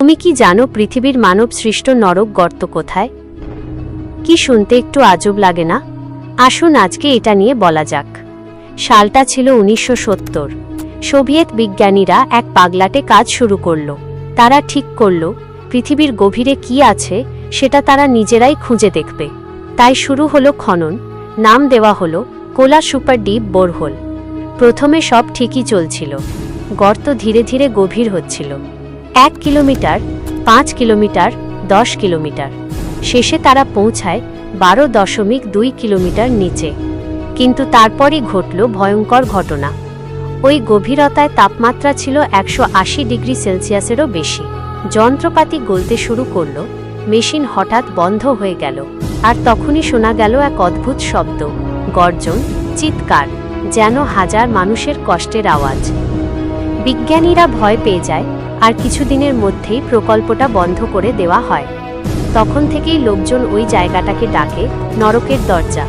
তুমি কি জানো পৃথিবীর মানব সৃষ্ট নরক গর্ত কোথায়? কি শুনতে একটু আজব লাগে না? আসুন আজকে এটা নিয়ে বলা যাক। সালটা ছিল উনিশশো সত্তর। সোভিয়েত বিজ্ঞানীরা এক পাগলাটে কাজ শুরু করল। তারা ঠিক করল, পৃথিবীর গভীরে কি আছে সেটা তারা নিজেরাই খুঁজে দেখবে। তাই শুরু হলো খনন, নাম দেওয়া হলো কোলা সুপার ডিপ বোরহোল। প্রথমে সব ঠিকই চলছিল। গর্ত ধীরে ধীরে গভীর হচ্ছিল। এক কিলোমিটার, পাঁচ কিলোমিটার, দশ কিলোমিটার। শেষে তারা পৌঁছায় বারো দশমিক দুই কিলোমিটার নিচে। কিন্তু তারপরই ঘটল ভয়ঙ্কর ঘটনা। ওই গভীরতায় তাপমাত্রা ছিল একশো আশি ডিগ্রি সেলসিয়াসেরও বেশি। যন্ত্রপাতি গলতে শুরু করল, মেশিন হঠাৎ বন্ধ হয়ে গেল, আর তখনই শোনা গেল এক অদ্ভুত শব্দ, গর্জন, চিৎকার, যেন হাজার মানুষের কষ্টের আওয়াজ। বিজ্ঞানীরা ভয় পেয়ে যায় আর কিছুদিনের মধ্যেই প্রকল্পটা বন্ধ করে দেওয়া হয়। তখন থেকেই লোকজন ওই জায়গাটাকে ডাকে, নরকের দরজা।